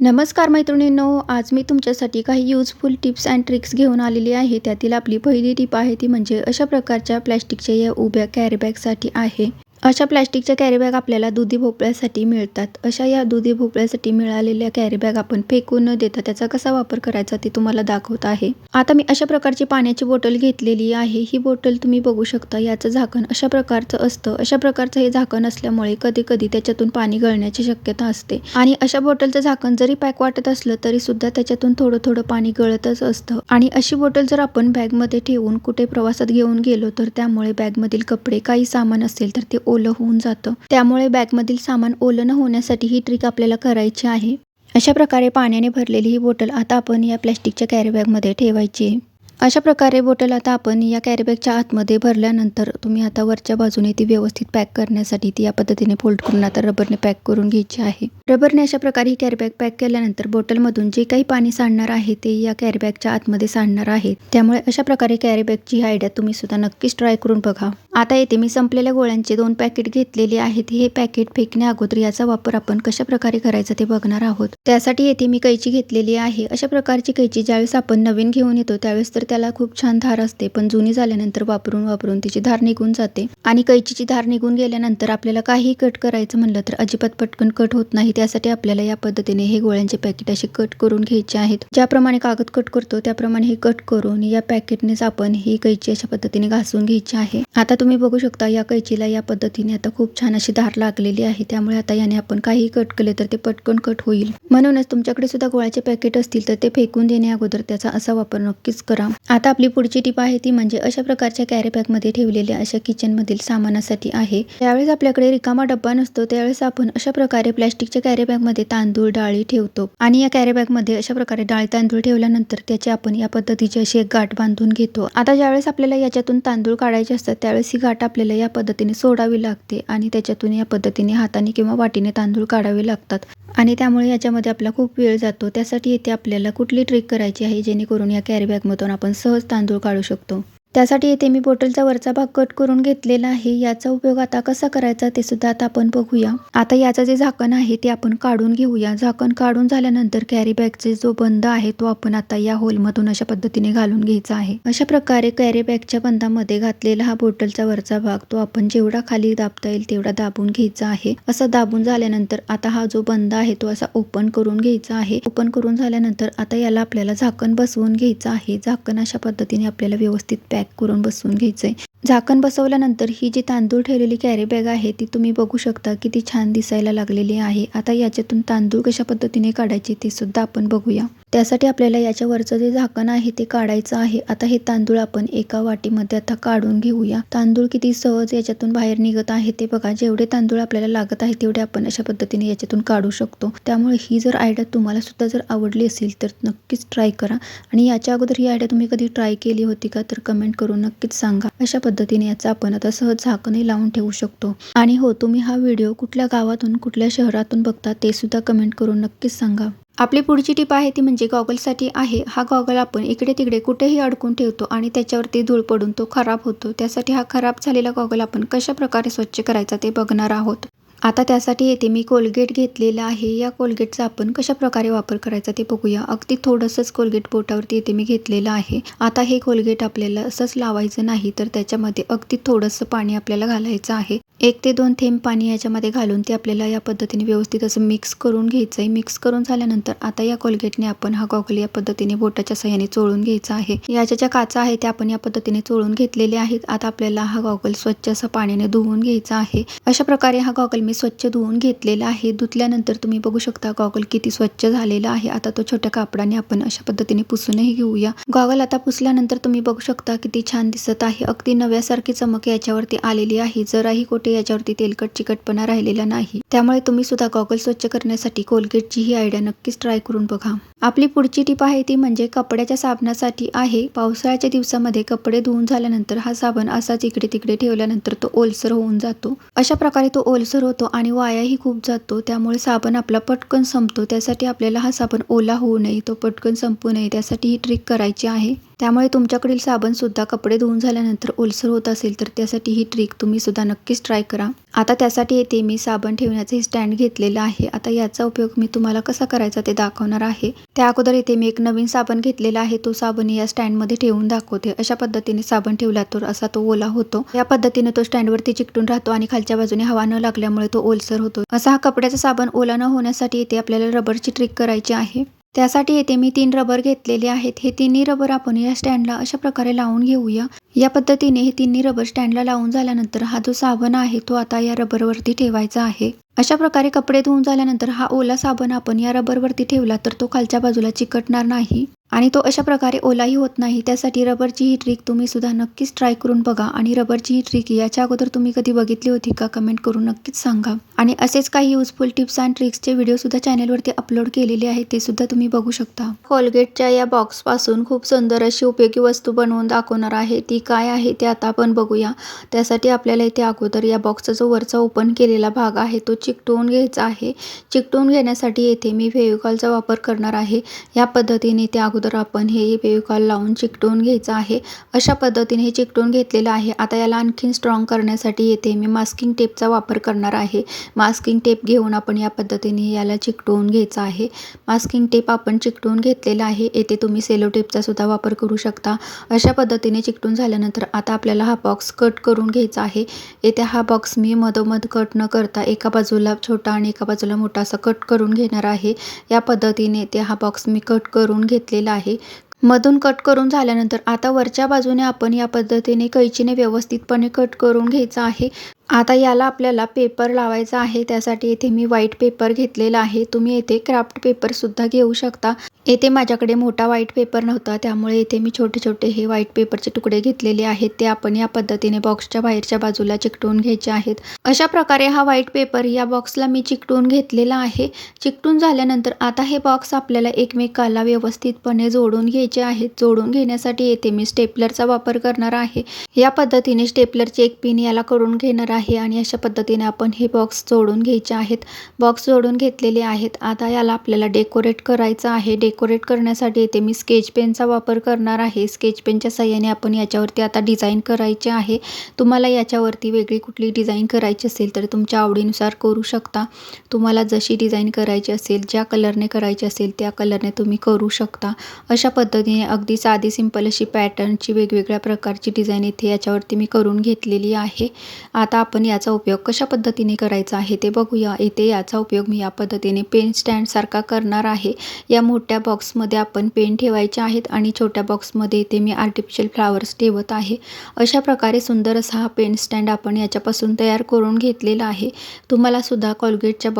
नमस्कार मैत्रिणींनो आज मी तुमच्यासाठी काही यूजफुल टिप्स अँड ट्रिक्स घेऊन आलेली आहे. त्यातील आपली पहिली टिप आहे ती म्हणजे अशा प्रकारच्या प्लॅस्टिकच्या या उभ्या कॅरीबॅगसाठी आहे. अशा प्लॅस्टिकच्या कॅरीबॅग आपल्याला दुधी भोपळ्यासाठी मिळतात. अशा या दुधी भोपळ्यासाठी मिळालेल्या कॅरीबॅग आपण फेकून न देता त्याचा कसा वापर करायचा ते तुम्हाला दाखवत आहे. आता मी अशा प्रकारची पाण्याची बॉटल घेतलेली आहे. ही बॉटल तुम्ही बघू शकता याचं झाकण अशा प्रकारचं असतं. अशा प्रकारचं हे झाकण असल्यामुळे कधी कधी त्याच्यातून पाणी गळण्याची शक्यता असते. आणि अशा बॉटलचं झाकण जरी पॅक वाटत असलं तरी सुद्धा त्याच्यातून थोडं थोडं पाणी गळतच असतं. आणि अशी बॉटल जर आपण बॅगमध्ये ठेवून कुठे प्रवासात घेऊन गेलो तर त्यामुळे बॅगमधील कपडे काही सामान असेल तर ते ओलं होऊन जातं. त्यामुळे बॅगमधील सामान ओलं न होण्यासाठी ही ट्रिक आपल्याला करायची आहे. अशा प्रकारे पाण्याने भरलेली ही बॉटल आता आपण या प्लॅस्टिकच्या कॅरीबॅगमध्ये ठेवायची आहे. अशा प्रकारे बॉटल आता आपण या कॅरीबॅगच्या आतमध्ये भरल्यानंतर तुम्ही आता वरच्या बाजूने ती व्यवस्थित पॅक करण्यासाठी ती या पद्धतीने फोल्ड करून आता रबरने पॅक करून घ्यायची आहे. रबरने अशा प्रकारे ही कॅरीबॅग पॅक केल्यानंतर बॉटलमधून जे काही पाणी सांडणार आहे ते या कॅरीबॅगच्या आतमध्ये सांडणार आहे. त्यामुळे अशा प्रकारे कॅरीबॅगची आयडिया तुम्ही सुद्धा नक्कीच ट्राय करून बघा. आता येथे मी संपलेल्या गोळ्यांचे दोन पॅकेट घेतलेले आहेत. हे पॅकेट फेकण्या अगोदर याचा वापर आपण कशा प्रकारे करायचा ते बघणार आहोत. त्यासाठी येथे मी कैची घेतलेली आहे. अशा प्रकारची कैची ज्यावेळेस आपण नवीन घेऊन येतो त्यावेळेस तर त्याला खूप छान धार असते पण जुनी झाल्यानंतर वापरून वापरून तिची धार निघून जाते. आणि कैचीची धार निघून गेल्यानंतर आपल्याला काही कट करायचं म्हणलं तर अजिबात पटकन कट होत नाही. त्यासाठी आपल्याला या पद्धतीने हे गोळ्यांचे पॅकेट असे कट करून घ्यायचे आहेत. ज्याप्रमाणे कागद कट करतो त्याप्रमाणे हे कट करून या पॅकेटनेच आपण ही कैची अशा पद्धतीने घासून घ्यायची आहे. आता तुम्ही बघू शकता या कैचीला या पद्धतीने आता खूप छान अशी धार लागलेली आहे. त्यामुळे आता याने आपण काही कट केले तर ते पटकन कट होईल. म्हणूनच तुमच्याकडे सुद्धा गोळ्याचे पॅकेट असतील तर ते फेकून देण्या अगोदर त्याचा असा वापर नक्कीच करा. आता आपली पुढची टीप आहे ती म्हणजे अशा प्रकारच्या कॅरी बॅगमध्ये ठेवलेल्या अशा किचन मधील सामानासाठी आहे. त्यावेळेस आपल्याकडे रिकामा डब्बा नसतो त्यावेळेस आपण अशा प्रकारे प्लॅस्टिकच्या कॅरी बॅगमध्ये तांदूळ डाळी ठेवतो. आणि या कॅरी बॅगमध्ये अशा प्रकारे डाळी तांदूळ ठेवल्यानंतर त्याची आपण या पद्धतीची अशी एक गाठ बांधून घेतो. आता ज्यावेळेस आपल्याला याच्यातून तांदूळ काढायचे असतात त्यावेळेस ही गाठ आपल्याला या पद्धतीने सोडावी लागते आणि त्याच्यातून या पद्धतीने हाताने किंवा वाटीने तांदूळ काढावे लागतात. आणि त्यामुळे याच्यामध्ये आपला खूप वेळ जातो. त्यासाठी येथे आपल्याला कुठली ट्रिक करायची आहे जेणेकरून या कॅरी बॅगमधून आपण सहज तांदूळ काढू शकतो. त्यासाठी येथे मी बॉटलचा वरचा भाग कट करून घेतलेला आहे. याचा उपयोग आता कसा करायचा ते सुद्धा आता आपण बघूया. आता याचं जे झाकण आहे ते आपण काढून घेऊया. झाकण काढून झाल्यानंतर कॅरी बॅगचे जो बंद आहे तो आपण आता या होलमधून अशा पद्धतीने घालून घ्यायचा आहे. अशा प्रकारे कॅरी बॅगच्या बंदामध्ये घातलेला हा बॉटलचा वरचा भाग तो आपण जेवढा खाली दाबता येईल तेवढा दाबून घ्यायचा आहे. असा दाबून झाल्यानंतर आता हा जो बंद आहे तो असा ओपन करून घ्यायचा आहे. ओपन करून झाल्यानंतर आता याला आपल्याला झाकण बसवून घ्यायचं आहे. झाकण अशा पद्धतीने आपल्याला व्यवस्थित पॅक करून बसवून घ्यायचंय. झाकण बसवल्यानंतर ही जी तांदूळ ठेवलेली कॅरी बॅग आहे ती तुम्ही बघू शकता किती छान दिसायला लागलेली आहे. आता याच्यातून तांदूळ कशा पद्धतीने काढायचे ते सुद्धा आपण बघूया. त्यासाठी आपल्याला याच्यावरचं जे झाकण आहे ते काढायचं आहे. आता हे तांदूळ आपण एका वाटीमध्ये आता काढून घेऊया. तांदूळ किती सहज याच्यातून बाहेर निघत आहे ते बघा. जेवढे तांदूळ आपल्याला लागत आहे तेवढे आपण अशा पद्धतीने याच्यातून काढू शकतो. त्यामुळे ही जर आयडिया तुम्हाला सुद्धा जर आवडली असेल तर नक्कीच ट्राय करा. आणि याच्या अगोदर ही आयडिया तुम्ही कधी ट्राय केली होती का तर कमेंट करून नक्कीच सांगा. अशा पद्धतीने याचा आपण आता सहज झाकणही लावून ठेवू शकतो. आणि हो तुम्ही हा व्हिडिओ कुठल्या गावातून कुठल्या शहरातून बघता ते सुद्धा कमेंट करून नक्कीच सांगा. आपली पुढची टीप आहे ती म्हणजे गॉगलसाठी आहे. हा गॉगल आपण इकडे तिकडे कुठेही अडकून ठेवतो आणि त्याच्यावरती धूळ पडून तो खराब होतो. त्यासाठी हा खराब झालेला गॉगल आपण कशा प्रकारे स्वच्छ करायचा ते बघणार आहोत. आता त्यासाठी येथे मी कोलगेट घेतलेला आहे. या कोलगेटचा आपण कशा प्रकारे वापर करायचा ते बघूया. अगदी थोडंसंच कोलगेट बोटावरती येथे मी घेतलेलं आहे. आता हे कोलगेट आपल्याला असंच लावायचं नाही तर त्याच्यामध्ये अगदी थोडंसं पाणी आपल्याला घालायचं आहे. एक ते दोन थेंब पाणी याच्यामध्ये घालून ते आपल्याला या पद्धतीने व्यवस्थित असं मिक्स करून घ्यायचं आहे. मिक्स करून झाल्यानंतर आता या कोलगेटने आपण हा गॉगल या पद्धतीने बोटाच्या सहाय्याने चोळून घ्यायचा आहे. याच्या ज्या काचा आहे त्या आपण या पद्धतीने चोळून घेतलेले आहेत. आता आपल्याला हा गॉगल स्वच्छ असं पाण्याने धुवून घ्यायचा आहे. अशा प्रकारे हा गॉगल मी स्वच्छ धुवून घेतलेला आहे. धुतल्यानंतर तुम्ही बघू शकता गॉगल किती स्वच्छ झालेला आहे. आता तो छोट्या कापडाने आपण अशा पद्धतीने पुसूनही घेऊया. गॉगल आता पुसल्यानंतर तुम्ही बघू शकता किती छान दिसत आहे. अगदी नव्यासारखी चमक याच्यावरती आलेली आहे. जराही कोठे याच्यावरती तेलकट चिकटपणा राहिलेला नाही. त्यामुळे तुम्ही सुद्धा गॉगल स्वच्छ करण्यासाठी कोलगेटची ही आयडिया नक्कीच ट्राय करून बघा. आपली पुढची टीप आहे ती म्हणजे कपड्याच्या साबणासाठी आहे. पावसाळ्याच्या दिवसामध्ये कपडे धुवून झाल्यानंतर हा साबण असाच इकडे तिकडे ठेवल्यानंतर तो ओलसर होऊन जातो. अशा प्रकारे तो ओलसर होतो आणि वायाही खूप जातो. त्यामुळे साबण आपला पटकन संपतो. त्यासाठी आपल्याला हा साबण ओला होऊ नये. तो पटकन संपू नये. त्यासाठी ही ट्रिक करायची आहे. त्यामुळे तुमच्याकडील साबणसुद्धा कपडे धुवून झाल्यानंतर ओलसर होत असेल तर त्यासाठी ही ट्रिक तुम्ही सुद्धा नक्कीच ट्राय करा. आता त्यासाठी येथे मी साबण ठेवण्याचे हे स्टँड घेतलेलं आहे. आता याचा उपयोग मी तुम्हाला कसा करायचा ते दाखवणार आहे. त्या अगोदर येथे मी एक नवीन साबण घेतलेला आहे. तो साबण या स्टँडमध्ये ठेवून दाखवते. अशा पद्धतीने साबण ठेवला तर असा तो ओला होतो. या पद्धतीने तो स्टँडवरती चिकटून राहतो आणि खालच्या बाजूने हवा न लागल्यामुळे तो ओलसर होतो. असा हा कपड्याचा साबण ओला न होण्यासाठी इथे आपल्याला रबरची ट्रिक करायची आहे. त्यासाठी येथे मी तीन रबर घेतलेले आहेत. हे तिन्ही रबर आपण या स्टँडला अशा प्रकारे लावून घेऊया. या पद्धतीने हे तिन्ही रबर स्टँडला लावून झाल्यानंतर हा जो साबण आहे तो आता या रबरवरती ठेवायचा आहे. अशा प्रकारे कपडे धुवून झाल्यानंतर हा ओला साबण आपण या रबरवरती ठेवला तर तो खालच्या बाजूला चिकटणार नाही. आणि तो अशा प्रकारे ओलाही होत नाही. त्यासाठी रबरची ही ट्रिक तुम्ही सुद्धा नक्कीच ट्राय करून बघा. आणि रबरची ही ट्रिक याच्या अगोदर तुम्ही कधी बघितली होती का? कमेंट करून नक्कीच सांगा. आणि असेच काही युजफुल टिप्स अँड ट्रिक्सचे व्हिडिओ सुद्धा चॅनलवरती अपलोड केलेले आहेत ते सुद्धा तुम्ही बघू शकता. कोलगेटच्या या बॉक्सपासून खूप सुंदर अशी उपयोगी वस्तू बनवून दाखवणार आहे. ती काय आहे ते आता आपण बघूया. त्यासाठी आपल्याला इथे अगोदर या बॉक्सचा जो वरचा ओपन केलेला भाग आहे तो चिकटवून घ्यायचा आहे. चिकटवून घेण्यासाठी येथे मी फेविकॉलचा वापर करणार आहे. या पद्धतीने ते अगोदर आपण हे फेविकॉल लावून चिकटवून घ्यायचं आहे. अशा पद्धतीने हे चिकटवून घेतलेलं आहे. आता याला आणखीन स्ट्रॉंग करण्यासाठी येथे मी मास्किंग टेपचा वापर करणार आहे. मास्किंग टेप घेऊन आपण या पद्धतीने याला चिकटवून घ्यायचं आहे. मास्किंग टेप आपण चिकटवून घेतलेला आहे. येथे तुम्ही सेलो टेपचा सुद्धा वापर करू शकता. अशा पद्धतीने चिकटून झाल्यानंतर आता आपल्याला हा बॉक्स कट करून घ्यायचा आहे. येथे हा बॉक्स मी मधोमध कट न करता एका बाजूला छोटा आणि एका बाजूला मोठा असा कट करून घेणार आहे. या पद्धतीने ते हा बॉक्स मी कट करून घेतलेला आहे. मधून कट करून झाल्यानंतर आता वरच्या बाजूने आपण या पद्धतीने कैचीने व्यवस्थितपणे कट करून घ्यायचा आहे. आता याला आपल्याला पेपर लावायचा आहे. त्यासाठी येथे मी व्हाईट पेपर घेतलेला आहे. तुम्ही येथे क्राफ्ट पेपरसुद्धा घेऊ शकता. येथे माझ्याकडे मोठा व्हाईट पेपर नव्हता. त्यामुळे येथे मी छोटे छोटे हे व्हाईट पेपरचे तुकडे घेतलेले आहेत. ते आपण या पद्धतीने बॉक्सच्या बाहेरच्या बाजूला चिकटवून घ्यायचे आहेत. अशा प्रकारे हा व्हाईट पेपर या बॉक्सला मी चिकटवून घेतलेला आहे. चिकटून झाल्यानंतर आता हे बॉक्स आपल्याला एकमेकाला व्यवस्थितपणे जोडून घ्यायचे आहेत. जोडून घेण्यासाठी येथे मी स्टेपलरचा वापर करणार आहे. या पद्धतीने स्टेपलरची एक पिन याला करून घेणार आहे आहे आणि अशा पद्धतीने आपण हे बॉक्स जोडून घ्यायचे आहेत. बॉक्स जोडून घेतलेले आहेत. आता याला आपल्याला डेकोरेट करायचं आहे. डेकोरेट करण्यासाठी येथे मी स्केच पेनचा वापर करणार आहे. स्केच पेनच्या सहाय्याने आपण याच्यावरती आता डिझाईन करायचे आहे. तुम्हाला याच्यावरती वेगळी कुठली डिझाईन करायची असेल तर तुमच्या आवडीनुसार करू शकता. तुम्हाला जशी डिझाईन करायची असेल ज्या कलरने करायची असेल त्या कलरने तुम्ही करू शकता. अशा पद्धतीने अगदी साधी सिंपल अशी पॅटर्नची वेगवेगळ्या प्रकारची डिझाईन इथे याच्यावरती मी करून घेतलेली आहे. आता आपण याचा उपयोग कशा पद्धतीने करायचा आहे ते बघूया. इथे याचा उपयोग मी या पद्धतीने पेन स्टँडसारखा करणार आहे. या मोठ्या बॉक्समध्ये आपण पेन ठेवायचे आहेत आणि छोट्या बॉक्समध्ये इथे मी आर्टिफिशियल फ्लावर्स ठेवत आहे. अशा प्रकारे सुंदर असा हा पेन स्टँड आपण याच्यापासून तयार करून घेतलेला आहे. तुम्हाला सुद्धा कॉलगेटच्या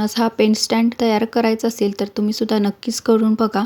असा हा पेन स्टँड तयार करायचा असेल तर तुम्ही सुद्धा नक्कीच करून बघा.